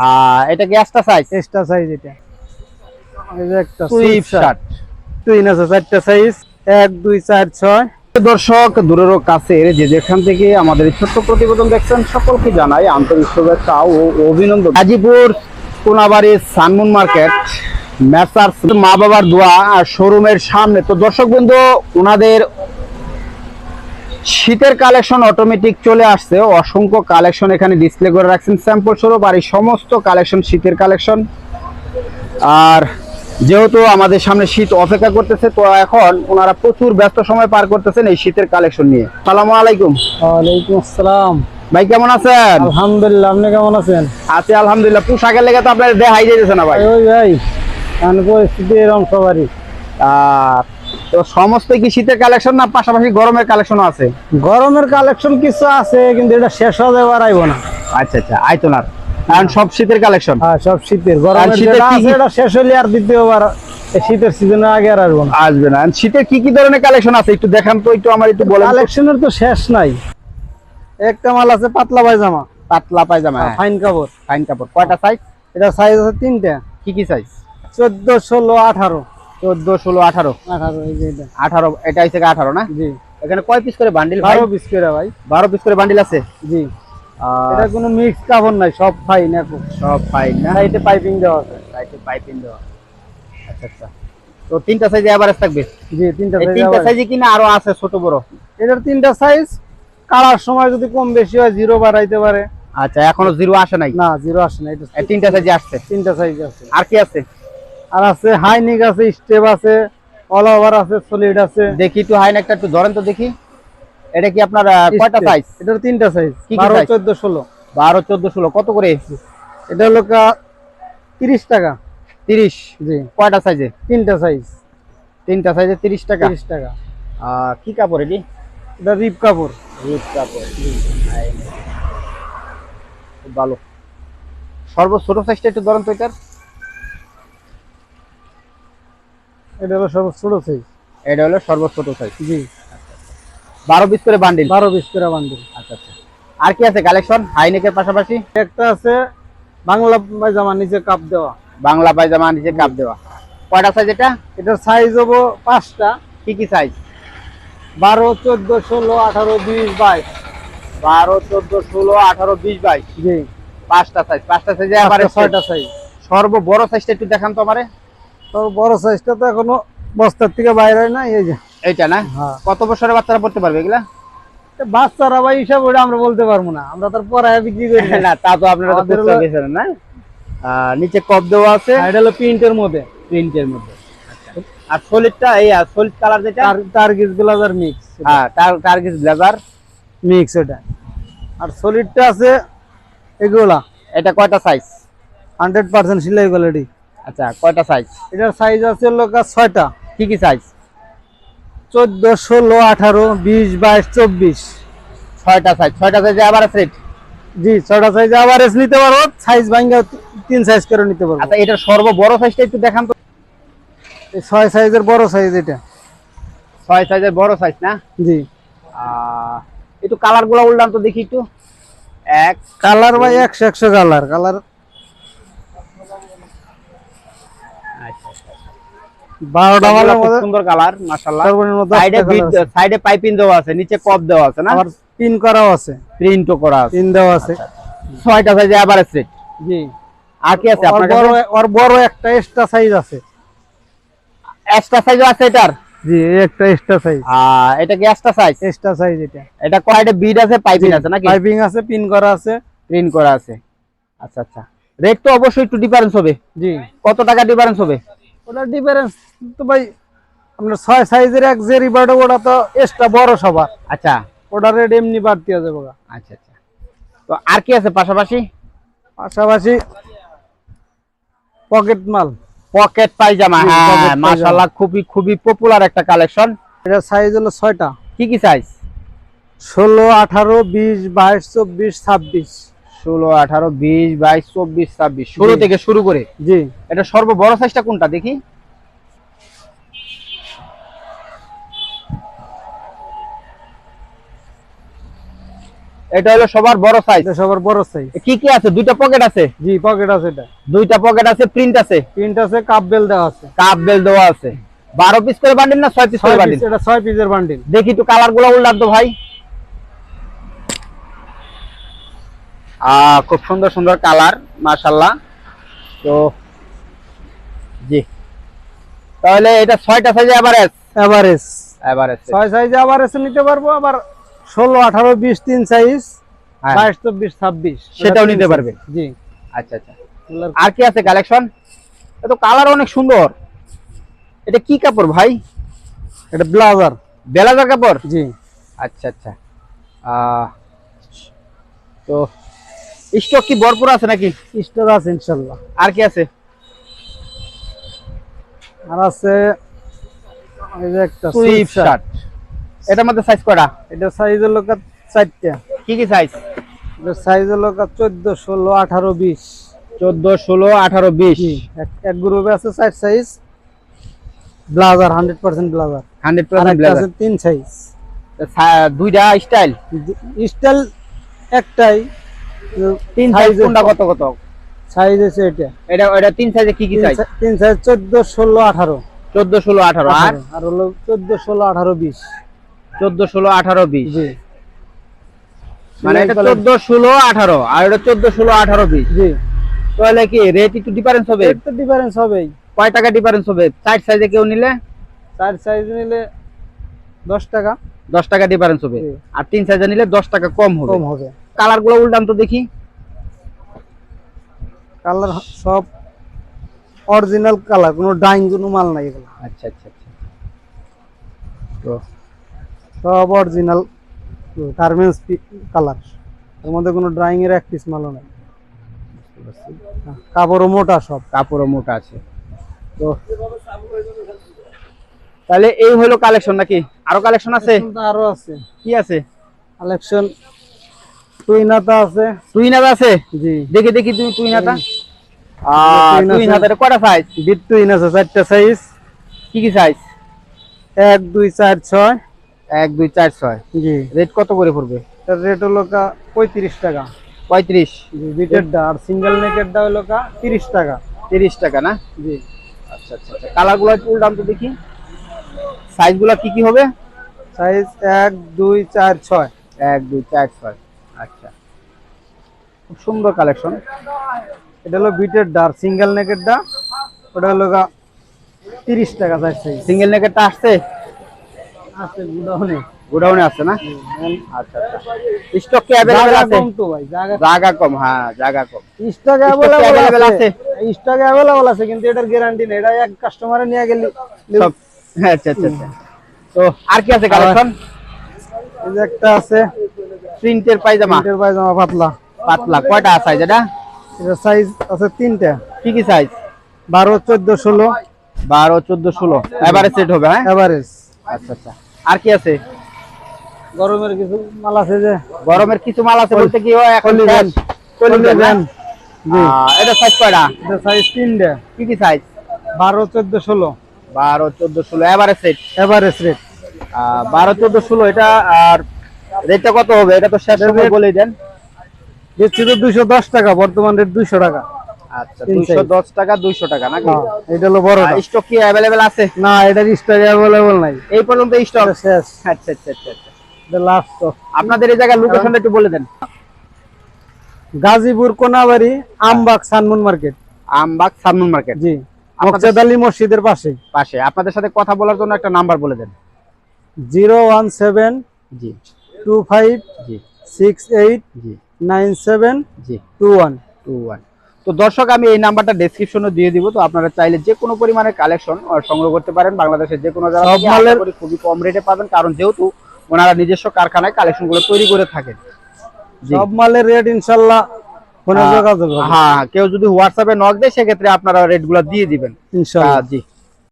আহ, এটা কি extra size extra size এটা। এই যে একটা সুইপ শার্ট টুইন আছে চারটা সাইজ এক দুই চার ছয়। দর্শক দূরেরও কাছের যে যেখান থেকে আমাদের ছোট্ট প্রতিবেদন দেখছেন সকলকে জানাই আন্তরিক শুভেচ্ছা ও অভিনন্দন। Gazipur Konabari Sunmoon market Messrs মা বাবার দোয়া আর শোরুমের সামনে। তো দর্শক বন্ধু ওনাদের শীতের কালেকশন অটোমেটিক চলে আসছে। অসংখ্য কালেকশন এখানে ডিসপ্লে করে রাখছেন। স্যাম্পল স্বরূপ আর এই সমস্ত কালেকশন শীতের কালেকশন। আর যেহেতু আমাদের সামনে শীত অপেক্ষা করতেছে তো এখন ওনারা প্রচুর ব্যস্ত সময় পার করতেছেন এই শীতের কালেকশন নিয়ে। সালামু আলাইকুম। ওয়ালাইকুম আসসালাম। ভাই কেমন আছেন? আলহামদুলিল্লাহ আপনি কেমন আছেন? আছি আলহামদুলিল্লাহ। পোশাকের লেগে তো আপনার দেখাই যেতেছে না ভাই। ওই ভাই পরিস্থিতি এরকম সবারই। আর তো সমস্ত কি শীতের কালেকশন না পাশাপাশি গরমের কালেকশনও আছে? গরমের কালেকশন কিছু আছে কিন্তু এটা শেষ হতে পারাইব না। আচ্ছা আচ্ছা আইতনার। এখন সব শীতের কালেকশন হ্যাঁ সব শীতের। গরমের শীতের এটা শেষ হলে আর দ্বিতীয়বার শীতের সিজনের আগে আর আসব না। আসবে না। শীতের কি কি ধরনের কালেকশন আছে? একটু দেখান তো একটু আমার একটু বলেন। কালেকশনের তো শেষ নাই। একটা মাল আছে পাতলা পায়জামা। পাতলা পায়জামা হ্যাঁ। ফাইন কাপড়। ফাইন কাপড়। কয়টা সাইজ এটা সাইজ আছে তিনটা। কি কি সাইজ চোদ্দ ষোলো আঠারো। চোদ্দ ষোলো আঠারো। আঠারো এই যে এটা। আঠারো এটা হচ্ছে আঠারো না? জি। এখানে কয় পিস করে বান্ডিল ভাই? বারো পিস করে ভাই। বারো পিস করে বান্ডিল আছে? জি। এটা কোনো মিক্স কাপড় নাই সব ফাইন এখন। সব ফাইন না? সাইডে পাইপিং দেওয়া আছে। সাইডে পাইপিং দেওয়া আচ্ছা আচ্ছা। তো তিনটা সাইজে এভারেজ থাকবে? জি তিনটা size তিনটা। সাইজে কিনা আরও আছে ছোট বড়? এটার তিনটা সাইজ কালার সময় যদি কম বেশি হয় জিরো বাড়াইতে পারে। আচ্ছা এখনও জিরো আসে নাই? না জিরো আসে না এটা এই তিনটা সাইজে আসছে? তিনটা সাইজ আছে আর কি আছে? আর আছে হাইনিক আছে স্টেপ আছে অল ওভার আছে সলিড আছে। দেখি একটু হাইন একটা ধরেন তো দেখি। এটা কি আপনার কয়টা। সাইজ এটার তিনটা সাইজ কি কি বারো size? চোদ্দ ষোলো। বারো চোদ্দ ষোলো কত করে? এটা হলো তিরিশ টাকা। তিরিশ? জি। কয়টা সাইজে তিনটা সাইজ তিনটা সাইজে তিরিশ টাকা? তিরিশ টাকা। আহ, কি কাপড় এটি? এটা রিপ কাপড়। রিপ কাপড়। ভালো। সর্ব ছোট সাইজটা একটু ধরেন তো এটার। এটা হলো সব ছোট সাইজ এটা হলো সর্ব ছোট সাইজ জি। বারো পিস করে বান্ডিল বারো বিশ করে বান্ডিল আচ্ছা আচ্ছা। আর কি আছে কালেকশন হাইনেকের পাশাপাশি? একটা আছে বাংলা পায়জামা নিচে কাপ দেওয়া। বাংলা পায়জামা নিচে কাপ দেওয়া। কয়টা সাইজ এটা? এটার সাইজ হব পাঁচটা। কি কি সাইজ বারো চোদ্দ ষোলো আঠারো বিশ বাইশ। বারো চোদ্দ ষোলো আঠারো বিশ বাইশ। জি। পাঁচটা সাইজ পাঁচটা সাইজে আবার ছয়টা সাইজ সর্ব বড় সাইজটা একটু দেখান তো আমারে। তো বড় সাইজটা তো এখনও বস্তার থেকে বাইরে হয় না এই যে। এইটা না? হ্যাঁ। কত বছরের বাচ্চারা পড়তে পারবে এগুলা? বাচ্চারা ভাই হিসাব ওটা আমরা বলতে পারব না। আমরা তার পরে বিক্রি করি না। তা তো আপনারা তো বুঝতে পেরেছেন না। নিচে কপ দেওয়া আছে। আর এটা হলো প্রিন্টের মধ্যে। প্রিন্টের মধ্যে। আর সলিডটা এই সলিড কালার যেটা? তার টার্গিস ব্লাজার মিক্স হ্যাঁ টার টার্গেট ব্লেজার মিক্স এটা। আর সলিডটা আছে এগুলা। এটা কয়টা সাইজ হান্ড্রেড পার্সেন্ট সিলাই কোয়ালিটি আচ্ছা কয়টা সাইজ এটার সাইজ আছে লোক ছয়টা। কি কি সাইজ চোদ্দ ষোলো আঠারো বিশ বাইশ চব্বিশ। ছয়টা সাইজ ছয়টা সাইজে আবার সেট জি ছয়টা সাইজে আবার এস নিতে পারব সাইজ ভাঙ্গা তিন সাইজ করে নিতে পারব। আচ্ছা এটার সর্ব বড় সাইজটা একটু দেখান তো। এই ছয় সাইজের বড় সাইজ এটা। ছয় সাইজের বড় সাইজ না? জি। একটু কালারগুলা উল্টান তো দেখি একটু। এক কালার ভাই একশো একশো কালার কালার বারোটা মালের মধ্যে সুন্দর কালার মাশাআল্লাহ। সর্বনিম্ন সাইডে দশটা colour আছে। সাইডে পাইপিং দেওয়া আছে নিচে কপ দেওয়া আছে না? আবার পিন করাও আছে। প্রিন্টও করা আছে। পিন দেওয়া আছে। ছয়টা সাইজে আবার সেট জি। আর কি আছে আপনার বড় কাছে? বড় একটা এক্সট্রা সাইজ আছে। এক্সট্রা সাইজও আছে এটার? জি একটা এক্সট্রা সাইজ এটা কি এক্সট্রা সাইজ এক্সট্রা সাইজ এটা। এটা কয়টা বিড আছে পাইপিং আছে নাকি? পাইপিং আছে পিন করা আছে। প্রিন্ট করা আছে। আচ্ছা আচ্ছা। রেট তো অবশ্যই একটু ডিফারেন্স হবে। জি। কত টাকা ডিফারেন্স হবে? ওটার ডিফারেন্স তো ভাই আপনার ছয় সাইজের এক যে রিবার্ড ওটা তো এক্সট্রা বড় সবার। আচ্ছা। ওটার রেট এমনি বাড়তি যাবে গা। আচ্ছা আচ্ছা। তো আর কি আছে পাশাপাশি? পাশাপাশি পকেট মাল। পকেট পায়জামা জি, হ্যাঁ মাশাআল্লাহ খুবই খুবই পপুলার একটা কালেকশন এটা সাইজ হলো ছয়টা। কি কি সাইজ ষোলো আঠারো বিশ বাইশ চব্বিশ ছাব্বিশ। ষোলো আঠারো বিশ বাইশ চব্বিশ ছাব্বিশ। ষোলো থেকে শুরু করে। জি। এটা সর্ব বড় সাইজটা কোনটা দেখি? এটা হলো সবার বড় সাইজ সবার বড় সাইজ কি কি আছে? দুইটা পকেট আছে? জি পকেট আছে এটা। দুইটা পকেট আছে প্রিন্ট আছে? প্রিন্ট আছে কাপ বেল দেওয়া আছে। কাপ বেল দেওয়া আছে। বারো পিস করে বান্ডিল না ছয় পিস করে বান্ডিল এটা ছয় পিসের বান্ডিল দেখি তো কালারগুলো উল্লার তো ভাই। খুব সুন্দর সুন্দর কালার মাশাল্লাহ তো জি। তাহলে এটা ছয়টা সাইজে এভারেজ এভারেজ এভারেজ ছয় সাইজে এসে নিতে পারব আবার ষোলো আঠারো বিশ তিন সাইজ হ্যাঁ। বাইশ চব্বিশ ছাব্বিশ। সেটাও নিতে পারবে। জি। আচ্ছা আচ্ছা। আর কি আছে কালেকশন তো কালার অনেক সুন্দর। এটা কি কাপড় ভাই? এটা ব্লাজার বেলাজার কাপড়? জি। আচ্ছা আচ্ছা। আহ, তো স্টক কি ভরপুর আছে নাকি? স্টোর আছে ইনশাল্লাহ আর কি আছে? আর আছে এই যে একটা শার্ট এটার মধ্যে সাইজ কটা এটা সাইজ হলো কা কি কি সাইজ এটা সাইজ হলো কা চোদ্দ ষোলো আঠারো বিশ। চোদ্দ ষোলো আঠারো বিশ। জি এক- এক গ্রুপে আছে চার size blazer hundred percent blazer hundred আর একটা আছে তিন সাইজ দুইটা স্টাইল স্টাইল একটাই। তিন সাইজ কোনটা কত কত? সাইজ আছে এটা। এটা এটা তিন সাইজে কি সাইজ তিন সাইজ আর? হলো বিশ। জি। মানে এটা আর এটা জি। তাহলে কি রেট একটু ডিফারেন্স হবে? ডিফারেন্স কয় টাকা ডিফারেন্স হবে? চার সাইজে কেউ নিলে? চার সাইজ নিলে দশ টাকা। দশ টাকা ডিফারেন্স হবে। আর তিন সাইজে নিলে দশ টাকা কম হবে। কম হবে। কালারগুলো উল্টান তো দেখি। কালার সব অরিজিনাল কালার কোনো ডাইং কোনো মাল নাই এগুলো। আচ্ছা আচ্ছা আচ্ছা তো সব অরিজিনাল গার্মেন্টস কালার। এর মধ্যে কোনো ড্রয়িং এর এক পিস মালও নাই। হ্যাঁ, কাপড়ও মোটা সব। কাপড়ও মোটা আছে। তো তাহলে এই হলো কালেকশন নাকি? আরও কালেকশন আছে? আরও আছে। কি আছে? কালেকশন টুইনাতা আছে। তুই না আছে? জি। দেখি দেখি তুমি তুই নাটা twin তুই আছে। কটা সাইজ বিট টুইন আছে চারটা সাইজ কি কি সাইজ এক দুই চার ছয়। এক দুই চার ছয়। জি। রেট কত করে পড়বে? তার রেট হলো কা পঁয়ত্রিশ টাকা। পঁয়ত্রিশ। জি বিটেরটা আর সিঙ্গেল নেকেরটা হলো কা তিরিশ টাকা। তিরিশ টাকা না? জি। আচ্ছা আচ্ছা আচ্ছা। কালারগুলো একটু উল্টান তো দেখি। সাইজগুলো কি কি হবে? সাইজ এক দুই চার ছয়। এক দুই চার ছয়। আচ্ছা। খুব সুন্দর কালেকশন এটা হলো বিটের ডার সিঙ্গেল নেকেরটা ওটা হলো তিরিশ টাকা সাইজ সিঙ্গেল নেকেরটা আসছে? আছে গুডাউনে। গোডাউনে আছে না? আচ্ছা আচ্ছা। স্টক কি অ্যাভেলেবেল আছে? কম তো ভাই জায়গা জায়গা কম হ্যাঁ জায়গা কম। স্টক অ্যাভেলেবল আছে? স্টক অ্যাভেলেবল আছে কিন্তু এটার গ্যারান্টি নেই। এটা এক কাস্টমারে নিয়ে গেলে। সব আচ্ছা আচ্ছা আচ্ছা। তো আর কি আছে কালেকশন এই যে একটা আছে। প্রিন্টের পায়জামা? প্রিন্টের পায়জামা পাতলা। পাতলা। কয়টা সাইজ এটা? এটা সাইজ আছে তিনটা। কি কি সাইজ বারো চোদ্দ ষোলো। বারো চোদ্দ ষোলো। এবারে সেট হবে হ্যাঁ? এভারেজ আচ্ছা আচ্ছা। আর কি আছে? গরমের কিছু মাল আছে যে? গরমের কিছু মাল আছে বলতে কি ও এখন ভ্যান, ভ্যান। জি। এটা সাইজ কয়টা? এটা সাইজ তিনটা। কি কি সাইজ বারো চোদ্দ ষোলো। বারো চোদ্দ ষোলো। এবারে সেট এভারেজ রেট বারো চোদ্দ ষোলো এটা আর রেটটা কত হবে? এটা তো শেষ সময় বলেই দেন। দিচ্ছি তো দুইশো দশ টাকা বর্তমান রেট দুইশো টাকা। আচ্ছা তিন দুইশো size। দশ টাকা দুইশো টাকা নাকি? হ্যাঁ, এটা হলো বড় স্টক কি অ্যাভেলেবেল আছে? না এটার স্টক অ্যাভেলেবল নাই। এই পর্যন্ত স্টক এটা শেষ। আচ্ছা আচ্ছা আচ্ছা আচ্ছা। এটা লাস্ট আপনাদের এই জায়গার লোকেশনটা একটু বলে দেন। Gazipur Konabari Ambag Sunmoon market. Ambag Sunmoon market. জি মকসেদ আলী মসজিদের পাশে। পাশে। আপনাদের সাথে কথা বলার জন্য একটা নাম্বার বলে দেন। জিরো ওয়ান সেভেন জি। টু ফাইভ জি সিক্স এইট জি নাইন সেভেন জি টু ওয়ান টু ওয়ান তো দর্শক আমি এই নাম্বারটা ডেসক্রিপশনে দিয়ে দিব। তো আপনারা চাইলে যে কোনো পরিমাণে কালেকশন সংগ্রহ করতে পারেন। বাংলাদেশের যে কোনো জায়গা খুবই কম রেটে পাবেন। কারণ যেহেতু ওনারা নিজস্ব কারখানায় কালেকশনগুলো তৈরি করে থাকেন। সব মালের রেট ইনশাল্লাহ ফোনে যোগাযোগ হ্যাঁ কেউ যদি হোয়াটসঅ্যাপে নক দেয় সেক্ষেত্রে আপনারা রেটগুলো দিয়ে দিবেন। ইনশাল্লাহ জি।